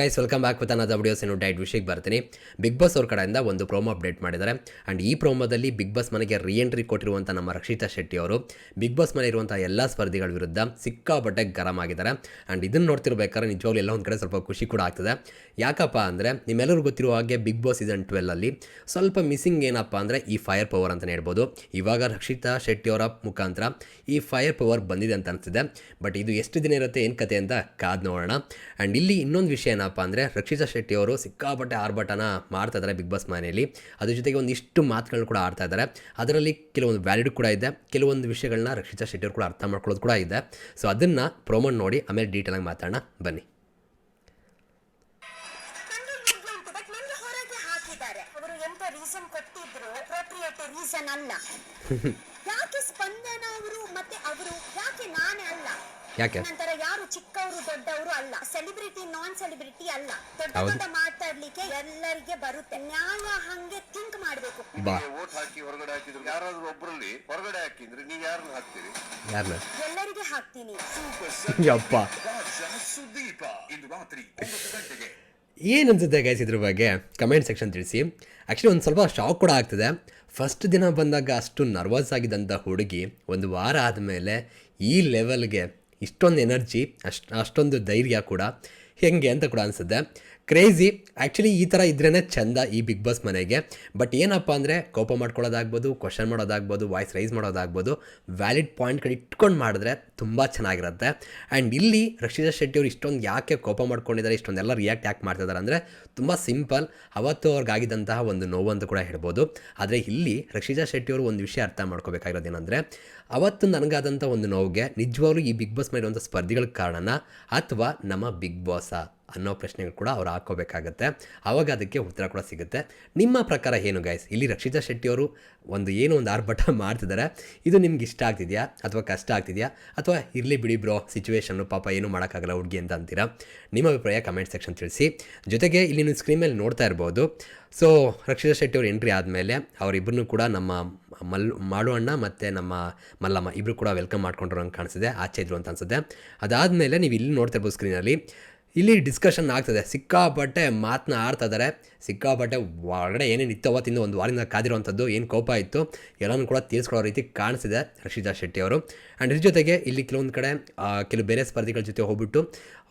Guys welcome back with another videos ಏನು diet ವಿಷಯಕ್ಕೆ ಬರ್ತೀನಿ. ಬಿಗ್ ಬಾಸ್ ಅವ್ರ ಕಡೆಯಿಂದ ಒಂದು ಪ್ರೋಮೋ ಅಪ್ಡೇಟ್ ಮಾಡಿದ್ದಾರೆ. ಆ್ಯಂಡ್ ಈ ಪ್ರೋಮೋದಲ್ಲಿ ಬಿಗ್ ಬಾಸ್ ಮನೆಗೆ ರೀ ಎಂಟ್ರಿ ಕೊಟ್ಟಿರುವಂಥ ನಮ್ಮ ರಕ್ಷಿತಾ ಶೆಟ್ಟಿ ಅವರು ಬಿಗ್ ಬಾಸ್ ಮನೆ ಇರುವಂಥ ಎಲ್ಲ ಸ್ಪರ್ಧಿಗಳ ವಿರುದ್ಧ ಸಿಕ್ಕಾಪಟ್ಟೆ ಗರಂ ಆಗಿದ್ದಾರೆ. ಆ್ಯಂಡ್ ಇದನ್ನು ನೋಡ್ತಿರ್ಬೇಕಾದ್ರೆ ನಿಜವಾಗ್ಲೂ ಎಲ್ಲ ಒಂದು ಕಡೆ ಸ್ವಲ್ಪ ಖುಷಿ ಕೂಡ ಆಗ್ತದೆ. ಯಾಕಪ್ಪ ಅಂದರೆ ನಿಮ್ಮೆಲ್ಲರಿಗೂ ಗೊತ್ತಿರುವ ಹಾಗೆ ಬಿಗ್ ಬಾಸ್ ಸೀಸನ್ ಟ್ವೆಲ್ಲಲ್ಲಿ ಸ್ವಲ್ಪ ಮಿಸ್ಸಿಂಗ್ ಏನಪ್ಪ ಅಂದರೆ ಈ ಫೈರ್ ಪವರ್ ಅಂತಲೇ ಹೇಳ್ಬೋದು. ಇವಾಗ ರಕ್ಷಿತಾ ಶೆಟ್ಟಿ ಅವರ ಮುಖಾಂತರ ಈ ಫೈರ್ ಪವರ್ ಬಂದಿದೆ ಅಂತ ಅನಿಸ್ತಿದೆ. ಬಟ್ ಇದು ಎಷ್ಟು ದಿನ ಇರುತ್ತೆ ಏನು ಕತೆ ಅಂತ ಕಾದು ನೋಡೋಣ. ಆ್ಯಂಡ್ ಇಲ್ಲಿ ಇನ್ನೊಂದು ವಿಷಯ ಏನಪ್ಪ ಅಂದರೆ ರಕ್ಷಿತಾ ಶೆಟ್ಟಿ ಅವರು ಸಿಕ್ಕಾಪಟ್ಟೆ ಆರ್ಭಟನ ಮಾಡ್ತಾ ಇದ್ದಾರೆ ಬಿಗ್ ಬಾಸ್ ಮನೆಯಲ್ಲಿ. ಅದ್ರ ಜೊತೆಗೆ ಒಂದಿಷ್ಟು ಮಾತುಗಳನ್ನ ಕೂಡ ಆಡ್ತಾ ಇದ್ದಾರೆ. ಅದರಲ್ಲಿ ಕೆಲವೊಂದು ವ್ಯಾಲಿಡ್ ಕೂಡ ಇದೆ. ಕೆಲವೊಂದು ವಿಷಯಗಳನ್ನ ರಕ್ಷಿತಾ ಶೆಟ್ಟಿ ಅವರು ಕೂಡ ಅರ್ಥ ಮಾಡ್ಕೊಳ್ಳೋದು ಕೂಡ ಇದೆ. ಸೊ ಅದನ್ನು ಪ್ರೋಮೋನ್ ನೋಡಿ ಆಮೇಲೆ ಡೀಟೇಲಾಗಿ ಮಾತಾಡೋಣ. ಬನ್ನಿ. ಅವರು ಎಂತ ರೀಸನ್ ಕೊಟ್ಟಿದ್ರು? ಅಪ್ರೋಪ್ರಿಯೇಟ್ ರೀಸನ್ ಅಲ್ಲ ಯಾಕೆ ಸ್ಪಂದನ ಅವರು ಮತ್ತೆ ಅವರು ಯಾಕೆ ನಾನೇ ಅಲ್ಲ ಯಾಕೆ? ನಂತರ ಯಾರು ಚಿಕ್ಕವರು ದೊಡ್ಡವರು ಅಲ್ಲ. ಸೆಲೆಬ್ರಿಟಿ ನಾನ್ ಸೆಲೆಬ್ರಿಟಿ ಅಲ್ಲ. ದೊಡ್ಡ ಹೌದು. ದೊಡ್ಡ ಮಾತಾಡ್ಲಿಕ್ಕೆ ಎಲ್ಲರಿಗೆ ಬರುತ್ತೆ. ನ್ಯಾಯ ಹಂಗೆ ಥಿಂಕ್ ಮಾಡ್ಬೇಕು. ಬಾ. ವೋಟ್ ಹಾಕಿ ಹೊರಗಡೆ ಹಾಕಿದ್ರು. ಯಾರಾದ್ರೂ ಒಬ್ಬರಲ್ಲಿ ಹೊರಗಡೆ ಹಾಕಿದ್ರೆ ನೀವು ಯಾರನ್ನ ಹಾಕ್ತೀರಿ? ಯಾರನ್ನ ಎಲ್ಲರಿಗೆ ಹಾಕ್ತೀನಿ. ಯಪ್ಪ. ಸುದೀಪ ಇಂದು ರಾತ್ರಿ ಒಂಬತ್ತು ಗಂಟೆಗೆ. ಏನು ಅನ್ಸುತ್ತೆ ಗೈಸ್ ಇದ್ರ ಬಗ್ಗೆ? ಕಮೆಂಟ್ ಸೆಕ್ಷನ್ ತಿಳಿಸಿ. ಆ್ಯಕ್ಚುಲಿ ಒಂದು ಸ್ವಲ್ಪ ಶಾಕ್ ಕೂಡ ಆಗ್ತದೆ. ಫಸ್ಟ್ ದಿನ ಬಂದಾಗ ಅಷ್ಟು ನರ್ವಸ್ ಆಗಿದ್ದಂಥ ಹುಡುಗಿ ಒಂದು ವಾರ ಆದಮೇಲೆ ಈ ಲೆವೆಲ್ಗೆ ಇಷ್ಟೊಂದು ಎನರ್ಜಿ ಅಷ್ಟು ಅಷ್ಟೊಂದು ಧೈರ್ಯ ಕೂಡ ಹೆಂಗೆ ಅಂತ ಕೂಡ ಅನಿಸುತ್ತೆ. ಕ್ರೇಜಿ ಆ್ಯಕ್ಚುಲಿ ಈ ಥರ ಇದ್ರೇ ಚೆಂದ ಈ ಬಿಗ್ ಬಾಸ್ ಮನೆಗೆ. ಬಟ್ ಏನಪ್ಪ ಅಂದರೆ, ಕೋಪ ಮಾಡ್ಕೊಳ್ಳೋದಾಗ್ಬೋದು ಕ್ವಶನ್ ಮಾಡೋದಾಗ್ಬೋದು ವಾಯ್ಸ್ ರೈಸ್ ಮಾಡೋದಾಗ್ಬೋದು ವ್ಯಾಲಿಡ್ ಪಾಯಿಂಟ್ಗಳು ಇಟ್ಕೊಂಡು ಮಾಡಿದ್ರೆ ತುಂಬ ಚೆನ್ನಾಗಿರುತ್ತೆ. ಆ್ಯಂಡ್ ಇಲ್ಲಿ ರಕ್ಷಿತಾ ಶೆಟ್ಟಿ ಅವರು ಇಷ್ಟೊಂದು ಯಾಕೆ ಕೋಪ ಮಾಡ್ಕೊಂಡಿದ್ದಾರೆ, ಇಷ್ಟೊಂದೆಲ್ಲ ರಿಯಾಕ್ಟ್ ಯಾಕೆ ಮಾಡ್ತಿದ್ದಾರೆ ಅಂದರೆ, ತುಂಬ ಸಿಂಪಲ್ ಅವತ್ತು ಅವ್ರಿಗಾಗಿದ್ದಂತಹ ಒಂದು ನೋವು ಅಂತ ಕೂಡ ಹೇಳ್ಬೋದು. ಆದರೆ ಇಲ್ಲಿ ರಕ್ಷಿತಾ ಶೆಟ್ಟಿ ಅವರು ಒಂದು ವಿಷಯ ಅರ್ಥ ಮಾಡ್ಕೋಬೇಕಾಗಿರೋದೇನೆಂದರೆ ಅವತ್ತು ನನಗಾದಂಥ ಒಂದು ನೋವಿಗೆ ನಿಜವಾಗ್ಲೂ ಈ ಬಿಗ್ ಬಾಸ್ ಮಾಡಿರುವಂಥ ಸ್ಪರ್ಧಿಗಳ ಕಾರಣನ ಅಥವಾ ನಮ್ಮ ಬಿಗ್ ಬಾಸಾ ಅನ್ನೋ ಪ್ರಶ್ನೆಗಳು ಕೂಡ ಅವ್ರು ಹಾಕೋಬೇಕಾಗತ್ತೆ ಆವಾಗ ಅದಕ್ಕೆ ಉತ್ತರ ಕೂಡ ಸಿಗುತ್ತೆ. ನಿಮ್ಮ ಪ್ರಕಾರ ಏನು ಗೈಸ್ ಇಲ್ಲಿ ರಕ್ಷಿತಾ ಶೆಟ್ಟಿಯವರು ಒಂದು ಏನೋ ಒಂದು ಆರ್ಭಟ ಮಾಡ್ತಿದ್ದಾರೆ. ಇದು ನಿಮ್ಗೆ ಇಷ್ಟ ಆಗ್ತಿದೆಯಾ? ಅಥವಾ ಕಷ್ಟ ಆಗ್ತಿದೆಯಾ? ಅಥವಾ ಇರಲಿ ಬಿಡಿ ಬ್ರೋ ಸಿಚುವೇಶನ್ನು ಪಾಪ ಏನು ಮಾಡೋಕ್ಕಾಗಲ್ಲ ಹುಡುಗಿ ಅಂತ ಅಂತೀರಾ? ನಿಮ್ಮ ಅಭಿಪ್ರಾಯ ಕಮೆಂಟ್ ಸೆಕ್ಷನ್ ತಿಳಿಸಿ. ಜೊತೆಗೆ ಇಲ್ಲಿ ನೀವು ಸ್ಕ್ರೀನ್ ಮೇಲೆ ನೋಡ್ತಾ ಇರ್ಬೋದು. ಸೊ ರಕ್ಷಿತಾ ಶೆಟ್ಟಿ ಅವ್ರ ಎಂಟ್ರಿ ಆದಮೇಲೆ ಅವರಿಬ್ಬರನ್ನು ಕೂಡ ನಮ್ಮ ಮಲ್ ಮಾಡು ಅಣ್ಣ ಮತ್ತು ನಮ್ಮ ಮಲ್ಲಮ್ಮ ಇಬ್ಬರು ಕೂಡ ವೆಲ್ಕಮ್ ಮಾಡ್ಕೊಂಡ್ರು ಅಂತ ಕಾಣಿಸಿದೆ. ಆಚೆ ಇದ್ರು ಅಂತ ಅನ್ಸುತ್ತೆ. ಅದಾದಮೇಲೆ ನೀವು ಇಲ್ಲಿ ನೋಡ್ತಾ ಇರ್ಬೋದು ಸ್ಕ್ರೀನಲ್ಲಿ ಇಲ್ಲಿ ಡಿಸ್ಕಷನ್ ಆಗ್ತದೆ. ಸಿಕ್ಕಾಪಟ್ಟೆ ಮಾತನ್ನ ಆಡ್ತಾ ಇದ್ದಾರೆ ಸಿಕ್ಕಾಪಟ್ಟೆ ಒಳಗಡೆ ಏನೇನು ಇತ್ತು ಅವತ್ತಿಂದ ಒಂದು ವಾರದಿಂದ ಕಾದಿರುವಂಥದ್ದು, ಏನು ಕೋಪ ಇತ್ತು, ಎಲ್ಲನೂ ಕೂಡ ತೀರಿಸ್ಕೊಳ್ಳೋ ರೀತಿ ಕಾಣಿಸಿದೆ ರಕ್ಷಿತಾ ಶೆಟ್ಟಿ ಅವರು. ಆ್ಯಂಡ್ ಇದ್ರ ಜೊತೆಗೆ ಇಲ್ಲಿ ಕೆಲವೊಂದು ಕಡೆ ಕೆಲವು ಬೇರೆ ಸ್ಪರ್ಧಿಗಳ ಜೊತೆ ಹೋಗ್ಬಿಟ್ಟು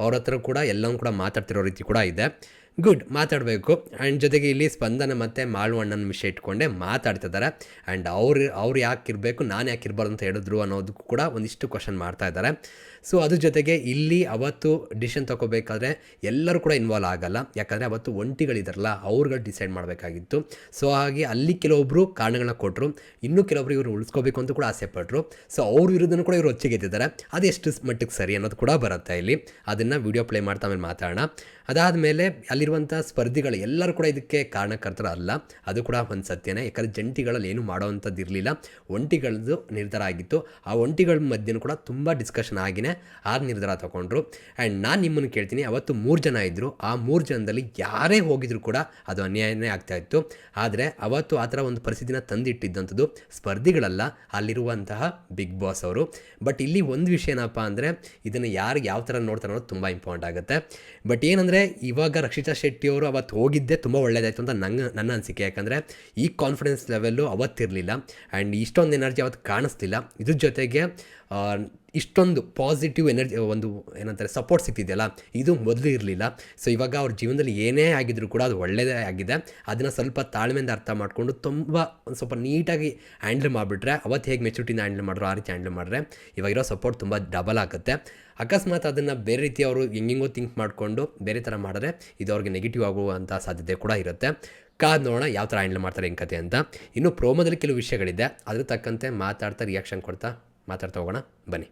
ಅವ್ರ ಹತ್ರ ಕೂಡ ಎಲ್ಲವೂ ಕೂಡ ಮಾತಾಡ್ತಿರೋ ರೀತಿ ಕೂಡ ಇದೆ. ಗುಡ್ ಮಾತಾಡಬೇಕು. ಆ್ಯಂಡ್ ಜೊತೆಗೆ ಇಲ್ಲಿ ಸ್ಪಂದನ ಮತ್ತು ಮಾಳು ಅಣ್ಣನ ವಿಷಯ ಇಟ್ಕೊಂಡೆ ಮಾತಾಡ್ತಿದ್ದಾರೆ ಆ್ಯಂಡ್ ಅವ್ರು ಅವ್ರು ಯಾಕೆ ಇರಬೇಕು, ನಾನು ಯಾಕೆ ಇರಬಾರ್ದು ಅಂತ ಹೇಳಿದ್ರು ಅನ್ನೋದಕ್ಕೂ ಕೂಡ ಒಂದಿಷ್ಟು ಕ್ವಶನ್ ಮಾಡ್ತಾ ಇದ್ದಾರೆ. ಸೊ ಅದ್ರ ಜೊತೆಗೆ ಇಲ್ಲಿ ಅವತ್ತು ಡಿಸಿಷನ್ ತೊಗೋಬೇಕಾದ್ರೆ ಎಲ್ಲರೂ ಕೂಡ ಇನ್ವಾಲ್ವ್ ಆಗಲ್ಲ. ಯಾಕಂದರೆ ಅವತ್ತು ಒಂಟಿಗಳಿದಾರಲ್ಲ, ಅವ್ರುಗಳು ಡಿಸೈಡ್ ಮಾಡಬೇಕಾಗಿತ್ತು. ಸೊ ಹಾಗೆ ಅಲ್ಲಿ ಕೆಲವೊಬ್ಬರು ಕಾರಣಗಳನ್ನ ಕೊಟ್ಟರು ಇನ್ನೂ ಕೆಲವೊಬ್ರು ಇವರು ಉಳಿಸ್ಕೋಬೇಕು ಅಂತ ಕೂಡ ಆಸೆ ಪಟ್ಟರು ಸೊ ಅವ್ರ ವಿರುದ್ಧನೂ ಕೂಡ ಇವರು ಹೊಚ್ಚಿಗೆದ್ದಿದ್ದಾರೆ ಅದು ಎಷ್ಟು ಮಟ್ಟಿಗೆ ಸರಿ ಅನ್ನೋದು ಕೂಡ ಬರುತ್ತೆ ಇಲ್ಲಿ. ಅದನ್ನು ವಿಡಿಯೋ ಪ್ಲೇ ಮಾಡ್ತಾ ಆಮೇಲೆ ಮಾತಾಡೋಣ. ಅದಾದಮೇಲೆ ಅಲ್ಲಿರುವಂಥ ಸ್ಪರ್ಧಿಗಳು ಎಲ್ಲರೂ ಕೂಡ ಇದಕ್ಕೆ ಕಾರಣಕರ್ತರ ಅಲ್ಲ ಅದು ಕೂಡ ಒಂದು ಸತ್ಯನೇ. ಯಾಕಂದರೆ ಜಂಟಿಗಳಲ್ಲಿ ಏನು ಮಾಡೋವಂಥದ್ದು ಇರಲಿಲ್ಲ ಒಂಟಿಗಳದ್ದು ನಿರ್ಧಾರ ಆಗಿತ್ತು. ಆ ಒಂಟಿಗಳ ಮಧ್ಯೆನೂ ಕೂಡ ತುಂಬ ಡಿಸ್ಕಷನ್ ಆಗಿನೇ ಆ ನಿರ್ಧಾರ ತಗೊಂಡ್ರು. ಆ್ಯಂಡ್ ನಾನು ನಿಮ್ಮನ್ನು ಕೇಳ್ತೀನಿ, ಅವತ್ತು ಮೂರು ಜನ ಇದ್ದರು ಆ ಮೂರು ಜನದಲ್ಲಿ ಯಾರೇ ಹೋಗಿದ್ರು ಕೂಡ ಅದು ಅನ್ಯಾಯನೇ ಆಗ್ತಾ ಇತ್ತು. ಆದರೆ ಅವತ್ತು ಆ ಥರ ಒಂದು ಪರಿಸ್ಥಿತಿನ ತಂದಿಟ್ಟಿದ್ದಂಥದ್ದು ಸ್ಪರ್ಧಿಗಳಲ್ಲ, ಅಲ್ಲಿರುವಂತಹ ಬಿಗ್ ಬಾಸ್ ಅವರು. ಬಟ್ ಇಲ್ಲಿ ಒಂದು ವಿಷಯ ಏನಪ್ಪ ಅಂದರೆ, ಇದನ್ನು ಯಾರು ಯಾವ ಥರ ನೋಡ್ತಾರೆ ಅನ್ನೋದು ತುಂಬ ಇಂಪಾರ್ಟೆಂಟ್ ಆಗುತ್ತೆ. ಬಟ್ ಏನಂದರೆ ಇವಾಗ ರಕ್ಷಿತಾ ಶೆಟ್ಟಿ ಅವರು ಅವತ್ತು ಹೋಗಿದ್ದೆ ತುಂಬ ಒಳ್ಳೆಯದಾಯಿತು ಅಂತ ನಂಗೆ, ನನ್ನ ಅನಿಸಿಕೆ. ಯಾಕಂದರೆ ಈ ಕಾನ್ಫಿಡೆನ್ಸ್ ಲೆವೆಲ್ಲು ಅವತ್ತಿರಲಿಲ್ಲ. ಆ್ಯಂಡ್ ಇಷ್ಟೊಂದು ಎನರ್ಜಿ ಅವತ್ತು ಕಾಣಿಸ್ತಿಲ್ಲ. ಇದ್ರ ಜೊತೆಗೆ ಇಷ್ಟೊಂದು ಪಾಸಿಟಿವ್ ಎನರ್ಜಿ ಒಂದು ಏನಂತಾರೆ ಸಪೋರ್ಟ್ ಸಿಗ್ತಿದೆಯಲ್ಲ ಇದು ಮೊದಲು ಇರಲಿಲ್ಲ. ಸೊ ಇವಾಗ ಅವ್ರ ಜೀವನದಲ್ಲಿ ಏನೇ ಆಗಿದ್ರು ಕೂಡ ಅದು ಒಳ್ಳೆಯದೇ ಆಗಿದೆ. ಅದನ್ನು ಸ್ವಲ್ಪ ತಾಳ್ಮೆಯಿಂದ ಅರ್ಥ ಮಾಡಿಕೊಂಡು ತುಂಬ ಒಂದು ಸ್ವಲ್ಪ ನೀಟಾಗಿ ಹ್ಯಾಂಡಲ್ ಮಾಡಿಬಿಟ್ರೆ ಅವತ್ತು ಹೇಗೆ ಮೆಚುರಿಟಿನ ಹ್ಯಾಂಡಲ್ ಮಾಡಿದ್ರು ಆ ರೀತಿ ಹ್ಯಾಂಡಲ್ ಮಾಡಿದ್ರೆ, ಇವಾಗಿರೋ ಸಪೋರ್ಟ್ ತುಂಬ ಡಬಲ್ ಆಗುತ್ತೆ. ಅಕಸ್ಮಾತ್ ಅದನ್ನು ಬೇರೆ ರೀತಿ ಅವರು ಹೆಂಗೆಂಗೋ ಥಿಂಕ್ ಮಾಡಿಕೊಂಡು ಬೇರೆ ಥರ ಮಾಡಿದ್ರೆ, ಇದು ಅವ್ರಿಗೆ ನೆಗೆಟಿವ್ ಆಗುವಂಥ ಸಾಧ್ಯತೆ ಕೂಡ ಇರುತ್ತೆ. ಕಾದ್ ನೋಡೋಣ ಯಾವ ಥರ ಹ್ಯಾಂಡಲ್ ಮಾಡ್ತಾರೆ ಹೆಂಗೆ ಕತೆ ಅಂತ. ಇನ್ನು ಪ್ರೋಮೋದಲ್ಲಿ ಕೆಲವು ವಿಷಯಗಳಿದೆ. ಅದ್ರ ತಕ್ಕಂತೆ ಮಾತಾಡ್ತಾ ರಿಯಾಕ್ಷನ್ ಕೊಡ್ತಾ ಮಾತಾಡ್ತಾ ಹೋಗೋಣ. ಬನ್ನಿ.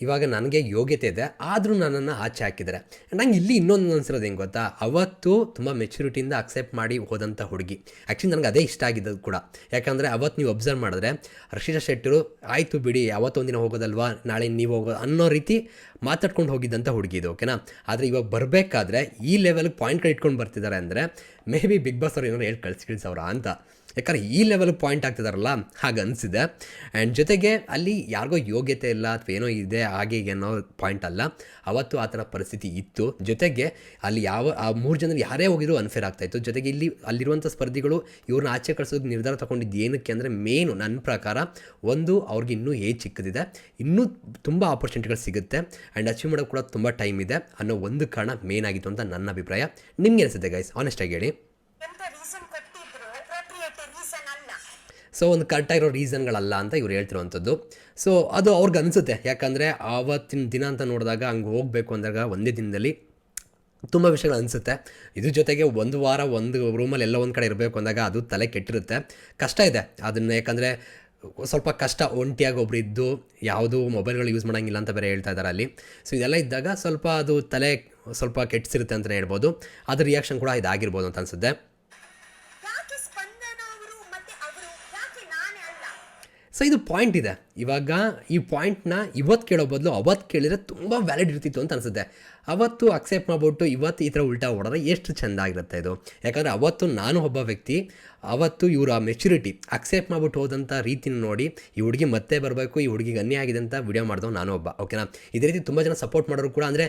ಇವಾಗ ನನಗೆ ಯೋಗ್ಯತೆ ಇದೆ, ಆದರೂ ನನ್ನನ್ನು ಆಚೆ ಹಾಕಿದ್ದಾರೆ. ನಂಗೆ ಇಲ್ಲಿ ಇನ್ನೊಂದು ಅನ್ಸಿರೋದು ಹೆಂಗೆ ಗೊತ್ತಾ? ಅವತ್ತು ತುಂಬ ಮೆಚುರಿಟಿಯಿಂದ ಅಕ್ಸೆಪ್ಟ್ ಮಾಡಿ ಹೋದಂಥ ಹುಡುಗಿ. ಆ್ಯಕ್ಚುಲಿ ನನಗೆ ಅದೇ ಇಷ್ಟ ಆಗಿದ್ದು ಕೂಡ. ಯಾಕಂದರೆ ಅವತ್ತು ನೀವು ಅಬ್ಸರ್ವ್ ಮಾಡಿದ್ರೆ, ರಕ್ಷಿತಾ ಶೆಟ್ಟರು, ಆಯಿತು ಬಿಡಿ ಅವತ್ತೊಂದಿನ ಹೋಗೋದಲ್ವಾ? ನಾಳೆ ನೀವು ಹೋಗೋ ಅನ್ನೋ ರೀತಿ ಮಾತಾಡ್ಕೊಂಡು ಹೋಗಿದ್ದಂಥ ಹುಡುಗಿ ಇದು ಓಕೆನಾ ಆದರೆ ಇವಾಗ ಬರಬೇಕಾದ್ರೆ ಈ ಲೆವೆಲ್ಗೆ ಪಾಯಿಂಟ್ಗಳು ಇಟ್ಕೊಂಡು ಬರ್ತಿದ್ದಾರೆ ಅಂದರೆ ಮೇ ಬಿ ಬಿಗ್ ಬಾಸ್ ಅವ್ರು ಏನಾದ್ರು ಹೇಳಿ ಕಳ್ಸಿ ಅವರ ಅಂತ. ಯಾಕಂದ್ರೆ ಈ ಲೆವೆಲ್ ಪಾಯಿಂಟ್ ಆಗ್ತಿದಾರಲ್ಲ ಹಾಗೆ ಅನಿಸಿದೆ. ಆ್ಯಂಡ್ ಜೊತೆಗೆ ಅಲ್ಲಿ ಯಾರಿಗೋ ಯೋಗ್ಯತೆ ಇಲ್ಲ ಅಥವಾ ಏನೋ ಇದೆ ಹಾಗೆ ಹೀಗೆ ಅನ್ನೋ ಪಾಯಿಂಟ್ ಅಲ್ಲ. ಅವತ್ತು ಆ ಥರ ಪರಿಸ್ಥಿತಿ ಇತ್ತು. ಜೊತೆಗೆ ಅಲ್ಲಿ ಯಾವ, ಆ ಮೂರು ಜನರು ಯಾರೇ ಹೋಗಿದ್ರು ಅನ್ಫೇರ್ ಆಗ್ತಾಯಿತ್ತು ಜೊತೆಗೆ ಇಲ್ಲಿ, ಅಲ್ಲಿರುವಂಥ ಸ್ಪರ್ಧಿಗಳು ಇವ್ರನ್ನ ಆಚೆ ಕಳಿಸೋದು ನಿರ್ಧಾರ ತಗೊಂಡಿದ್ದು ಏನಕ್ಕೆ ಅಂದರೆ ಮೇನು ನನ್ನ ಪ್ರಕಾರ ಒಂದು ಅವ್ರಿಗೆ ಇನ್ನೂ ಏಜ್ ಚಿಕ್ಕದಿದೆ. ಇನ್ನೂ ತುಂಬ ಆಪರ್ಚುನಿಟಿಗಳು ಸಿಗುತ್ತೆ. ಆ್ಯಂಡ್ ಅಚೀವ್ ಮಾಡೋಕ್ಕೆ ಕೂಡ ತುಂಬ ಟೈಮ್ ಇದೆ ಅನ್ನೋ ಒಂದು ಕಾರಣ ಮೇನ್ ಆಗಿತ್ತು ಅಂತ ನನ್ನ ಅಭಿಪ್ರಾಯ. ನಿಮ್ಗೆ ಅನಿಸುತ್ತೆ ಗೈಸ್ ಆನೆಸ್ಟಾಗಿ ಹೇಳಿ. ಸೊ ಒಂದು ಕರೆಕ್ಟ್ ಕರೆಕ್ಟಾಗಿರೋ ರೀಸನ್ಗಳಲ್ಲ ಅಂತ ಇವ್ರು ಹೇಳ್ತಿರುವಂಥದ್ದು. ಸೊ ಅದು ಅವ್ರಿಗೆ ಅನಿಸುತ್ತೆ. ಯಾಕಂದರೆ ಆವತ್ತಿನ ದಿನ ಅಂತ ನೋಡಿದಾಗ ಹಂಗೆ ಹೋಗಬೇಕು ಅಂದಾಗ ಒಂದೇ ದಿನದಲ್ಲಿ ತುಂಬ ವಿಷಯಗಳು ಅನಿಸುತ್ತೆ. ಇದ್ರ ಜೊತೆಗೆ ಒಂದು ವಾರ ಒಂದು ರೂಮಲ್ಲಿ ಎಲ್ಲ ಒಂದು ಕಡೆ ಇರಬೇಕು ಅಂದಾಗ ಅದು ತಲೆ ಕೆಟ್ಟಿರುತ್ತೆ. ಕಷ್ಟ ಇದೆ. ಅದನ್ನು ಯಾಕಂದರೆ ಸ್ವಲ್ಪ ಕಷ್ಟ, ಒಂಟಿಯಾಗಿ ಒಬ್ರು ಇದ್ದು ಯಾವುದು ಮೊಬೈಲ್ಗಳು ಯೂಸ್ ಮಾಡೋಂಗಿಲ್ಲ ಅಂತ ಬೇರೆ ಹೇಳ್ತಾ ಇದ್ದಾರೆ ಅಲ್ಲಿ. ಸೊ ಇದೆಲ್ಲ ಇದ್ದಾಗ ಸ್ವಲ್ಪ ಅದು ತಲೆ ಸ್ವಲ್ಪ ಕೆಟ್ಟಿಸಿರುತ್ತೆ ಅಂತಲೇ ಹೇಳ್ಬೋದು. ಅದ್ರ ರಿಯಾಕ್ಷನ್ ಕೂಡ ಇದಾಗಿರ್ಬೋದು ಅಂತ ಅನಿಸುತ್ತೆ. ಸೊ ಇದು ಪಾಯಿಂಟ್ ಇದೆ. ಇವಾಗ ಈ ಪಾಯಿಂಟ್ನ ಇವತ್ತು ಕೇಳೋ ಬದಲು ಅವತ್ತು ಕೇಳಿದರೆ ತುಂಬ ವ್ಯಾಲಿಡ್ ಇರ್ತಿತ್ತು ಅಂತ ಅನಿಸುತ್ತೆ. ಅವತ್ತು ಅಕ್ಸೆಪ್ಟ್ ಮಾಡಿಬಿಟ್ಟು ಇವತ್ತು ಈ ಥರ ಉಲ್ಟಾ ಹೊಡೆದ್ರೆ ಎಷ್ಟು ಚೆಂದ ಆಗಿರುತ್ತೆ ಇದು. ಯಾಕಂದರೆ ಅವತ್ತು ನಾನು ಒಬ್ಬ ವ್ಯಕ್ತಿ, ಅವತ್ತು ಇವರ ಮೆಚುರಿಟಿ ಅಕ್ಸೆಪ್ಟ್ ಮಾಡ್ಬಿಟ್ಟು ಹೋದಂಥ ರೀತಿನ ನೋಡಿ ಈ ಹುಡುಗಿ ಮತ್ತೆ ಬರಬೇಕು, ಈ ಹುಡುಗಿಗೆ ಅನ್ಯ ಆಗಿದೆ ಅಂತ ವಿಡಿಯೋ ಮಾಡಿದವ್ ನಾನು ಒಬ್ಬ ಓಕೆನಾ ಇದೇ ರೀತಿ ತುಂಬ ಜನ ಸಪೋರ್ಟ್ ಮಾಡೋರು ಕೂಡ, ಅಂದರೆ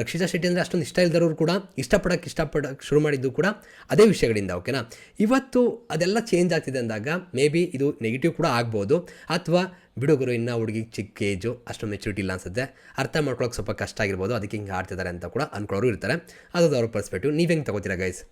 ರಕ್ಷಿತಾ ಶೆಟ್ಟಿ ಅಂದರೆ ಅಷ್ಟೊಂದು ಇಷ್ಟ ಇಲ್ದರೋರು ಕೂಡ ಇಷ್ಟಪಡೋಕ್ಕೆ ಇಷ್ಟಪಡೋಕ್ಕೆ ಶುರು ಮಾಡಿದ್ದು ಕೂಡ ಅದೇ ವಿಷಯಗಳಿಂದ ಓಕೆನಾ ಇವತ್ತು ಅದೆಲ್ಲ ಚೇಂಜ್ ಆಗ್ತಿದೆ ಅಂದಾಗ ಮೇ ಬಿ ಇದು ನೆಗೆಟಿವ್ ಕೂಡ ಆಗ್ಬೋದು, ಅಥವಾ ಬಿಡುಗರು ಇನ್ನು ಹುಡುಗಿ ಚಿಕ್ಕ ಏಜು ಅಷ್ಟು ಮೆಚುರಿಟಿ ಇಲ್ಲ ಅನ್ಸುತ್ತೆ. ಅರ್ಥ ಮಾಡ್ಕೊಳಕ್ಕೆ ಸ್ವಲ್ಪ ಕಷ್ಟ ಆಗಿರ್ಬೋದು ಅದಕ್ಕೆ ಹಿಂಗೆ ಆಡ್ತಿದ್ದಾರೆ ಅಂತ ಕೂಡ ಅನ್ಕೊಳ್ಳೋರು ಇರ್ತಾರೆ. ಅದು ಅವ್ರ ಪರ್ಸ್ಪೆಕ್ಟಿವ್ ನೀವು ಹೆಂಗೆ ತಗೋತೀರಾ ಗೈಸ್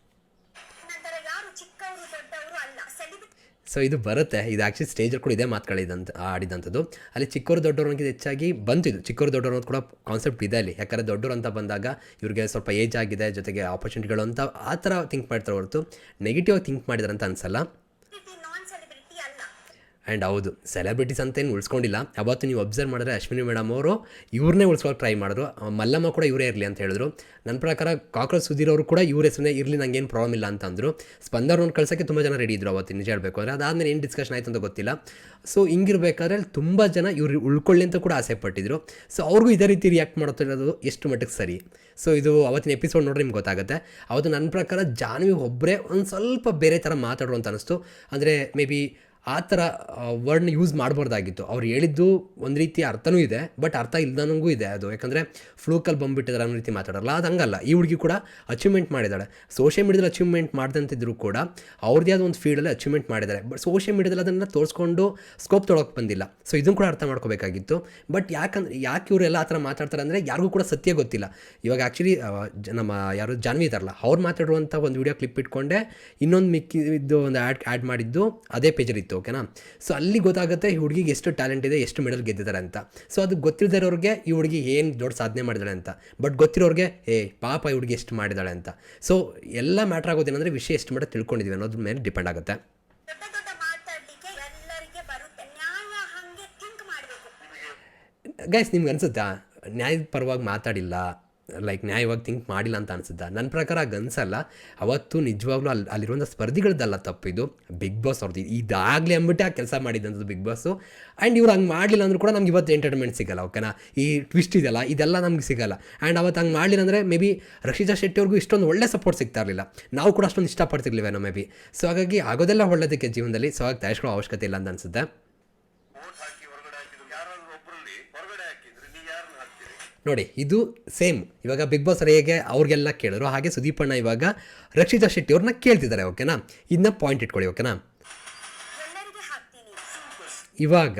ಸೊ ಇದು ಬರುತ್ತೆ. ಇದು ಆ್ಯಕ್ಚುಲಿ ಸ್ಟೇಜಲ್ಲಿ ಕೂಡ ಇದೆ ಮಾತುಗಳಿದಂತ ಆಡಿದಂಥದ್ದು ಅಲ್ಲಿ ಚಿಕ್ಕವರು ದೊಡ್ಡವರು ಅನ್ನೋದು ಹೆಚ್ಚಾಗಿ ಬಂತು ಇದು. ಚಿಕ್ಕವರು ದೊಡ್ಡವರು ಅನ್ನೋದು ಕೂಡ ಕಾನ್ಸೆಪ್ಟ್ ಇದೆ ಅಲ್ಲಿ. ಯಾಕಂದರೆ ದೊಡ್ಡವರು ಅಂತ ಬಂದಾಗ ಇವ್ರಿಗೆ ಸ್ವಲ್ಪ ಏಜ್ ಆಗಿದೆ ಜೊತೆಗೆ ಆಪರ್ಚುನಿಟಿಗಳು ಅಂತ ಆ ಥರ ಥಿಂಕ್ ಮಾಡ್ತಾರೆ ಹೊರತು. ನೆಗೆಟಿವ್ ಆಗಿ ಥಿಂಕ್ ಮಾಡಿದಾರೆ ಅಂತ ಅನ್ಸಲ್ಲ. ಆ್ಯಂಡ್ ಹೌದು ಸೆಲೆಬ್ರಿಟೀಸ್ ಅಂತ ಏನು ಉಳಿಸ್ಕೊಂಡಿಲ್ಲ. ಅವತ್ತು ನೀವು ಅಬ್ಸರ್ವ್ ಮಾಡಿದ್ರೆ ಅಶ್ವಿನಿ ಮೇಡಮ್ ಅವರು ಇವ್ರನ್ನೇ ಉಳಿಸ್ಕೊಳ್ಳೋಕೆ ಟ್ರೈ ಮಾಡಿದ್ರು. ಮಲ್ಲಮ್ಮ ಕೂಡ ಇವರೇ ಇರಲಿ ಅಂತ ಹೇಳಿದ್ರು. ನನ್ನ ಪ್ರಕಾರ ಕಾಕ್ರೋಚ್ ಸುಧೀರ್ ಅವರು ಕೂಡ ಇವ್ರ ಹೆಸರನ್ನೇ ಇರಲಿ ಏನು ಪ್ರಾಬ್ಲಮ್ ಇಲ್ಲ ಅಂತ ಅಂದರು. ಒಂದು ಕಳ್ಸೋಕ್ಕೆ ತುಂಬ ಜನ ರೆಡಿ ಇದ್ರು ಅವತ್ತು, ನಿಜ ಹೇಳಬೇಕು ಅಂದರೆ. ಅದಾದಮೇಲೆ ಏನು ಡಿಸ್ಕಷನ್ ಆಯಿತು ಅಂತ ಗೊತ್ತಿಲ್ಲ. ಸೊ ಹಿಂಗಿರ್ಬೇಕಾದ್ರೆ ತುಂಬ ಜನ ಇವ್ರು ಉಳ್ಕೊಳ್ಳಿ ಅಂತ ಕೂಡ ಆಸೆ ಪಟ್ಟಿದ್ರು. ಸೊ ಅವ್ರಿಗೂ ಇದೇ ರೀತಿ ರಿಯಾಕ್ಟ್ ಮಾಡ್ತಿರೋದು ಎಷ್ಟು ಮಟ್ಟಿಗೆ ಸರಿ. ಸೊ ಇದು ಅವತ್ತಿನ ಎಪಿಸೋಡ್ ನೋಡ್ರೆ ನಿಮ್ಗೆ ಗೊತ್ತಾಗುತ್ತೆ. ಅವತ್ತು ನನ್ನ ಪ್ರಕಾರ ಜಾನ್ವಿ ಒಬ್ಬರೇ ಒಂದು ಸ್ವಲ್ಪ ಬೇರೆ ಥರ ಮಾತಾಡೋ ಅಂತ ಅನಿಸ್ತು. ಅಂದರೆ ಮೇ ಬಿ ಆ ಥರ ವರ್ಡ್ನ ಯೂಸ್ ಮಾಡಬಾರ್ದಾಗಿತ್ತು. ಅವ್ರು ಹೇಳಿದ್ದು ಒಂದು ರೀತಿ ಅರ್ಥನೂ ಇದೆ ಬಟ್ ಅರ್ಥ ಇಲ್ದನಂಗೂ ಇದೆ ಅದು. ಯಾಕಂದರೆ ಫ್ಲೂಕಲ್ಲಿ ಬಂದುಬಿಟ್ಟಿದ್ದಾರೆ ಅನ್ನೋ ರೀತಿ ಮಾತಾಡಲ್ಲ, ಅದು ಹಂಗಲ್ಲ. ಈ ಹುಡುಗಿ ಕೂಡ ಅಚೀವ್ಮೆಂಟ್ ಮಾಡಿದ್ದಾಳೆ ಸೋಷಿಯಲ್ ಮೀಡಿಯಾದಲ್ಲಿ ಅಚೀವ್ಮೆಂಟ್ ಮಾಡ್ದಂತಿದ್ರು ಕೂಡ ಅವ್ರದ್ದೇ ಆದ ಒಂದು ಫೀಲ್ಡಲ್ಲಿ ಅಚೀವ್ಮೆಂಟ್ ಮಾಡಿದ್ದಾರೆ ಬಟ್ ಸೋಷಿಯಲ್ ಮೀಡಿಯಾದಲ್ಲಿ ಅದನ್ನು ತೋರಿಸ್ಕೊಂಡು ಸ್ಕೋಪ್ ತೊಳೋಕೆ ಬಂದಿಲ್ಲ. ಸೊ ಇದನ್ನು ಕೂಡ ಅರ್ಥ ಮಾಡ್ಕೋಬೇಕಾಗಿತ್ತು. ಬಟ್ ಯಾಕಂದ್ರೆ ಯಾಕೆ ಇವರೆಲ್ಲ ಆ ಥರ ಮಾತಾಡ್ತಾರೆ ಅಂದರೆ ಯಾರಿಗೂ ಕೂಡ ಸತ್ಯ ಗೊತ್ತಿಲ್ಲ. ಇವಾಗ ಆ್ಯಕ್ಚುಲಿ ನಮ್ಮ ಯಾರು ಜಾನ್ವಿ ಇದಾರಲ್ಲ, ಅವ್ರು ಮಾತಾಡುವಂಥ ಒಂದು ವಿಡಿಯೋ ಕ್ಲಿಪ್ ಇಟ್ಕೊಂಡೆ, ಇನ್ನೊಂದು ಮಿಕ್ಕಿದ್ದು ಒಂದು ಆ್ಯಡ್ ಆ್ಯಡ್ ಮಾಡಿದ್ದು ಅದೇ ಪೇಜಲ್ಲಿ ಇತ್ತು. ಓಕೆನಾ ಸೊ ಅಲ್ಲಿ ಗೊತ್ತಾಗುತ್ತೆ ಈ ಹುಡುಗಿಗೆ ಎಷ್ಟು ಟ್ಯಾಲೆಂಟ್ ಇದೆ, ಎಷ್ಟು ಮೆಡಲ್ ಗೆದ್ದಿದ್ದಾರೆ ಅಂತ. ಸೊ ಅದು ಗೊತ್ತಿಲ್ಲದಿರೋರಿಗೆ ಈ ಹುಡುಗಿ ಏನು ದೊಡ್ಡ ಸಾಧನೆ ಮಾಡಿದಾಳೆ ಅಂತ. ಬಟ್ ಗೊತ್ತಿರೋರಿಗೆ, ಏ, ಪಾಪ ಈ ಹುಡುಗಿ ಎಷ್ಟು ಮಾಡಿದಾಳೆ ಅಂತ. ಸೊ ಎಲ್ಲ ಮ್ಯಾಟ್ರ್ ಆಗೋದೇನಂದ್ರೆ ವಿಷಯ ಎಷ್ಟು ಮಟ್ಟ ತಿಳ್ಕೊಂಡಿದ್ದೀವಿ ಅನ್ನೋದ್ರ ಮೇಲೆ ಡಿಪೆಂಡ್ ಆಗುತ್ತೆ. ಗೈಸ್ ನಿಮ್ಗೆ ಅನ್ಸುತ್ತಾ? ನ್ಯಾಯದ ಪರವಾಗಿ ಮಾತಾಡಿಲ್ಲ. ಲೈಕ್ ನ್ಯಾಯವಾಗಿ ಥಿಂಕ್ ಮಾಡಿಲ್ಲ ಅಂತ ಅನ್ಸುತ್ತಾ? ನನ್ನ ಪ್ರಕಾರ ಹಾಗೆ ಅನ್ಸಲ್ಲ ಅವತ್ತು ನಿಜವಾಗ್ಲೂ ಅಲ್ಲಿ ಅಲ್ಲಿರುವಂಥ ಸ್ಪರ್ಧಿಗಳದ್ದಲ್ಲ ತಪ್ಪಿದು ಬಿಗ್ ಬಾಸ್ ಅವ್ರದ್ದು ಇದಾಗಲಿ ಅಂದ್ಬಿಟ್ಟು ಆ ಕೆಲಸ ಮಾಡಿದ್ದಂಥದ್ದು ಬಿಗ್ ಬಾಸು ಆ್ಯಂಡ್ ಇವ್ರು ಹಂಗೆ ಮಾಡಲಿಲ್ಲ ಅಂದ್ರೂ ಕೂಡ ನಮ್ಗೆ ಇವತ್ತು ಎಂಟರ್ಟೈನ್ಮೆಂಟ್ ಸಿಗಲ್ಲ ಓಕೆನಾ ಈ ಟ್ವಿಸ್ಟ್ ಇದೆಲ್ಲ ಇದೆಲ್ಲ ನಮ್ಗೆ ಸಿಗಲ್ಲ. ಆ್ಯಂಡ್ ಅವತ್ತು ಹಂಗೆ ಮಾಡಲಿಲ್ಲ ಅಂದರೆ ಮೇ ಬಿ ರಕ್ಷಿತಾ ಶೆಟ್ಟಿ ಅವ್ರಿಗೂ ಇಷ್ಟೊಂದು ಒಳ್ಳೆ ಸಪೋರ್ಟ್ ಸಿಗ್ತಾ ಇರಲಿಲ್ಲ ನಾವು ಕೂಡ ಅಷ್ಟೊಂದು ಇಷ್ಟಪಡ್ತಿರ್ಲಿವೇನೋ ಮೇ ಬಿ ಸೊ ಹಾಗಾಗಿ ಆಗೋದೆಲ್ಲ ಒಳ್ಳೆಯದಕ್ಕೆ ಜೀವನದಲ್ಲಿ. ಸೊ ಹಾಗೆ ತಯಾರಿಸ್ಕೊಳ್ಳೋ ಅವಶ್ಯಕತೆ ಇಲ್ಲ ಅಂತ ಅನ್ಸುತ್ತೆ ವೋಟ್ ಹಾಕಿ ಹೊರಗಡೆ ಹಾಕಿದ್ರು ಯಾರಾದ್ರೂ ಒಬ್ಬರಲ್ಲಿ ಹೊರಗಡೆ ಹಾಕಿದ್ರೆ ನೀವು ಯಾರನ್ನ ಹಾಕ್ತೀರಿ ನೋಡಿ, ಇದು ಸೇಮ್ ಇವಾಗ ಬಿಗ್ ಬಾಸ್ ಹೇಗೆ ಅವ್ರಿಗೆಲ್ಲ ಕೇಳಿದ್ರು, ಹಾಗೆ ಸುದೀಪಣ್ಣ ಇವಾಗ ರಕ್ಷಿತಾ ಶೆಟ್ಟಿ ಅವ್ರನ್ನ ಕೇಳ್ತಿದ್ದಾರೆ ಓಕೆನಾ ಇದನ್ನ ಪಾಯಿಂಟ್ ಇಟ್ಕೊಳ್ಳಿ ಓಕೆನಾ ಇವಾಗ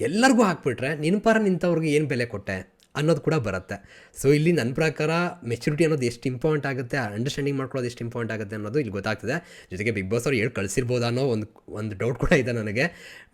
ಎಲ್ಲರಿಗೂ ಹಾಕ್ಬಿಟ್ರೆ ನಿನ್ನ ಪರ ನಿಂತವ್ರಿಗೆ ಏನು ಬೆಲೆ ಕೊಟ್ಟೆ? ಅನ್ನೋದು ಕೂಡ ಬರುತ್ತೆ. ಸೊ ಇಲ್ಲಿ ನನ್ನ ಪ್ರಕಾರ ಮೆಚುರಿಟಿ ಅನ್ನೋದು ಎಷ್ಟು ಇಂಪಾರ್ಟೆಂಟ್ ಆಗುತ್ತೆ ಅಂಡರ್ಸ್ಟ್ಯಾಂಡಿಂಗ್ ಮಾಡ್ಕೊಳ್ಳೋದು ಎಷ್ಟು ಇಂಪಾರ್ಟೆಂಟ್ ಆಗುತ್ತೆ ಅನ್ನೋದು ಇಲ್ಲಿ ಗೊತ್ತಾಗ್ತದೆ. ಜೊತೆಗೆ ಬಿಗ್ ಬಾಸ್ ಅವ್ರು ಹೇಳಿ ಕಳಿಸಿರ್ಬೋದು ಅನ್ನೋ ಒಂದು ಒಂದು ಡೌಟ್ ಕೂಡ ಇದೆ ನನಗೆ.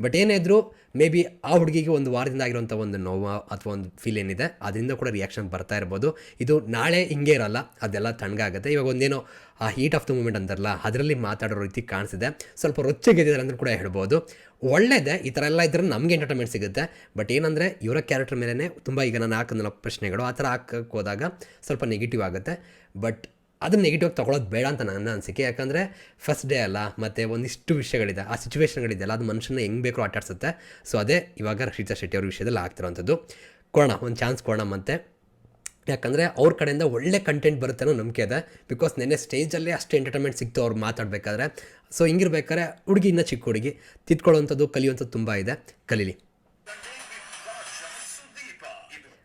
ಬಟ್ ಏನೇ ಇದ್ದರೂ ಮೇ ಬಿ ಆ ಹುಡುಗಿಗೆ ಒಂದು ವಾರದಿಂದ ಆಗಿರೋಂಥ ಒಂದು ನೋವು ಅಥವಾ ಒಂದು ಫೀಲ್ ಏನಿದೆ, ಅದರಿಂದ ಕೂಡ ರಿಯಾಕ್ಷನ್ ಬರ್ತಾ ಇರ್ಬೋದು. ಇದು ನಾಳೆ ಹಿಂಗೆ ಇರಲ್ಲ, ಅದೆಲ್ಲ ತಣ್ಣಗಾಗುತ್ತೆ. ಇವಾಗ ಒಂದೇನೋ ಆ ಹೀಟ್ ಆಫ್ ದ ಮೂಮೆಂಟ್ ಅಂತಾರಲ್ಲ ಅದರಲ್ಲಿ ಮಾತಾಡೋ ರೀತಿ ಕಾಣಿಸಿದೆ. ಸ್ವಲ್ಪ ರೊಚ್ಚೆಗೆದಿದ್ದಾರೆ ಅಂತ ಕೂಡ ಹೇಳ್ಬೋದು. ಒಳ್ಳೇದೇ, ಈ ಥರ ಎಲ್ಲ ಇದ್ದರೆ ನಮಗೆ ಎಂಟರ್ಟೈನ್ಮೆಂಟ್ ಸಿಗುತ್ತೆ. ಬಟ್ ಏನಂದರೆ, ಇವರ ಕ್ಯಾರೆಕ್ಟರ್ ಮೇಲೇ ತುಂಬ ಈಗ ನಾನು ಹಾಕೋದಿಲ್ಲ ಪ್ರಶ್ನೆಗಳು, ಆ ಥರ ಹಾಕಕ್ಕೆ ಹೋದಾಗ ಸ್ವಲ್ಪ ನೆಗೆಟಿವ್ ಆಗುತ್ತೆ. ಬಟ್ ಅದನ್ನ ನೆಗೆಟಿವ್ ತೊಗೊಳೋದು ಬೇಡ ಅಂತ ನನ್ನ ಅನಿಸಿಕೆ. ಯಾಕಂದರೆ ಫಸ್ಟ್ ಡೇ ಅಲ್ಲ, ಮತ್ತು ಒಂದಿಷ್ಟು ವಿಷಯಗಳಿದೆ, ಆ ಸಿಚುವೇಶನ್ಗಳಿದೆಯಲ್ಲ ಅದು ಮನುಷ್ಯನ ಹೆಂಗೆ ಬೇಕೋ ಆಟಾಡ್ಸುತ್ತೆ ಸೊ ಅದೇ ಇವಾಗ ರಕ್ಷಿತಾ ಶೆಟ್ಟಿ ಅವ್ರ ವಿಷಯದಲ್ಲಿ ಆಗ್ತಿರೋವಂಥದ್ದು ಕೊಡೋಣ, ಒಂದು ಚಾನ್ಸ್ ಕೊಡೋಣ ಮತ್ತೆ. ಯಾಕಂದರೆ ಅವ್ರ ಕಡೆಯಿಂದ ಒಳ್ಳೆ ಕಂಟೆಂಟ್ ಬರುತ್ತೆ ಅನ್ನೋ ನಂಬಿಕೆ ಇದೆ. ಬಿಕಾಸ್ ನೆನ್ನೆ ಸ್ಟೇಜಲ್ಲೇ ಅಷ್ಟು ಎಂಟರ್ಟೈನ್ಮೆಂಟ್ ಸಿಕ್ತು ಅವ್ರು ಮಾತಾಡಬೇಕಾದ್ರೆ. ಸೊ ಹಿಂಗಿರ್ಬೇಕಾದ್ರೆ ಹುಡುಗಿ ಇನ್ನೂ ಚಿಕ್ಕ ಹುಡುಗಿ. ತಿದ್ಕೊಳ್ಳೋವಂಥದ್ದು ಕಲಿಯುವಂಥದ್ದು ತುಂಬ ಇದೆ. ಕಲೀಲಿ.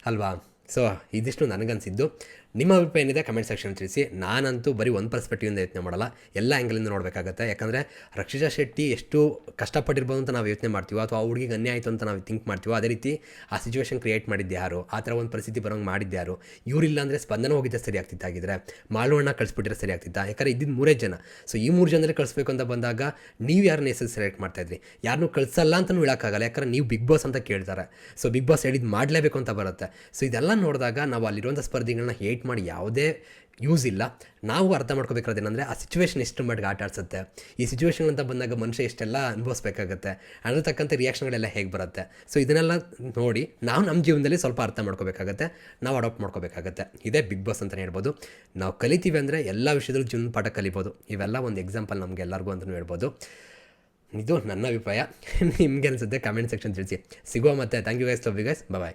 ಅಲ್ವಾ? ಸೊ ಇದಿಷ್ಟು ನನಗನ್ಸಿದ್ದು. ನಿಮ್ಮ ಅಭಿಪ್ರಾಯ ಏನಿದೆ ಕಮೆಂಟ್ ಸೆಕ್ಷನ್ ತಿಳಿಸಿ. ನಾನಂತೂ ಬರೀ ಒಂದು ಪರ್ಸ್ಪೆಕ್ಟಿವಿಂದ ಯೋಚನೆ ಮಾಡಲ್ಲ. ಎಲ್ಲ ಆ್ಯಂಗಲಿಂದ ನೋಡಬೇಕಾಗತ್ತೆ. ಯಾಕಂದರೆ ರಕ್ಷಿತಾ ಶೆಟ್ಟಿ ಎಷ್ಟು ಕಷ್ಟಪಟ್ಟಿರ್ಬೋದು ಅಂತ ನಾವು ಯೋಚನೆ ಮಾಡ್ತೀವೋ, ಅಥವಾ ಆ ಹುಡುಗಿಗೆ ಅನ್ಯಾಯ ಆಯಿತು ಅಂತ ನಾವು ಥಿಂಕ್ ಮಾಡ್ತೀವೋ, ಅದೇ ರೀತಿ ಆ ಸಿಚುವೇಶನ್ ಕ್ರಿಯೇಟ್ ಮಾಡಿದ್ದು ಯಾರು? ಆ ಥರ ಒಂದು ಪರಿಸ್ಥಿತಿ ಬರೋಂಗೆ ಮಾಡಿದ್ದು ಯಾರು? ಇವರಿಲ್ಲ ಅಂದರೆ ಸ್ಪಂದನ ಹೋಗಿದ್ದೆ ಸರಿ ಆಗ್ತಿತ್ತಾಗಿದ್ರೆ ಮಾಳುವಣ್ಣ ಕಳಿಸ್ಬಿಟ್ಟಿದ್ರೆ ಸರಿ ಆಗ್ತಿತ್ತಾ? ಯಾಕಂದರೆ ಇದ್ದಿದ್ದು ಮೂರೇ ಜನ. ಸೊ ಈ ಮೂರು ಜನರೇ ಕಳಿಸ್ಬೇಕು ಅಂತ ಬಂದಾಗ ನೀವು ಯಾರನ್ನ ಹೆಸರು ಸೆಲೆಕ್ಟ್ ಮಾಡ್ತಾಯಿದ್ರಿ ಯಾರನ್ನೂ ಕಳಿಸಲ್ಲ ಅಂತಲೂ ಹೇಳೋಕ್ಕಾಗಲ್ಲ. ಯಾಕಂದ್ರೆ ನೀವು ಬಿಗ್ ಬಾಸ್ ಅಂತ ಕೇಳ್ತಾರೆ. ಸೊ ಬಿಗ್ ಬಾಸ್ ಹೇಳಿದ್ದು ಮಾಡಲೇಬೇಕು ಅಂತ ಬರುತ್ತೆ. ಸೊ ಇದೆಲ್ಲ ನೋಡಿದಾಗ ನಾವು ಅಲ್ಲಿರುವಂಥ ಸ್ಪರ್ಧಿಗಳನ್ನ ಹೇಟ್ ಮಾಡಿ ಯಾವುದೇ ಯೂಸ್ ಇಲ್ಲ. ನಾವು ಅರ್ಥ ಮಾಡ್ಕೋಬೇಕಾದೇನೆಂದರೆ ಆ ಸಿಚುವೇಶನ್ ಎಷ್ಟು ಮಟ್ಟಿಗೆ ಆಟ ಆಡ್ಸುತ್ತೆ. ಈ ಸಿಚುವೇಶನ್ ಅಂತ ಬಂದಾಗ ಮನುಷ್ಯ ಇಷ್ಟೆಲ್ಲ ಅನುಭವಿಸ್ಬೇಕಾಗತ್ತೆ. ಅದ್ರ ತಕ್ಕಂಥ ರಿಯಾಕ್ಷನ್ಗಳೆಲ್ಲ ಹೇಗೆ ಬರುತ್ತೆ. ಸೊ ಇದನ್ನೆಲ್ಲ ನೋಡಿ ನಾವು ನಮ್ಮ ಜೀವನದಲ್ಲಿ ಸ್ವಲ್ಪ ಅರ್ಥ ಮಾಡ್ಕೋಬೇಕಾಗತ್ತೆ. ನಾವು ಅಡಾಪ್ಟ್ ಮಾಡ್ಕೋಬೇಕಾಗತ್ತೆ. ಇದೇ ಬಿಗ್ ಬಾಸ್ ಅಂತಲೇ ಹೇಳ್ಬೋದು. ನಾವು ಕಲಿತೀವಿ ಅಂದರೆ ಎಲ್ಲ ವಿಷಯದಲ್ಲೂ ಜೀವನ ಪಾಠ ಕಲಿಬೋದು. ಇವೆಲ್ಲ ಒಂದು ಎಕ್ಸಾಂಪಲ್ ನಮಗೆ ಎಲ್ಲರಿಗೂ ಅಂತಲೂ ಹೇಳ್ಬೋದು. ಇದು ನನ್ನ ಅಭಿಪ್ರಾಯ. ನಿಮಗೆ ಅನಿಸುತ್ತೆ ಕಮೆಂಟ್ ಸೆಕ್ಷನ್ ತಿಳಿಸಿ. ಸಿಗುವ ಮತ್ತೆ. Thank you guys love you guys bye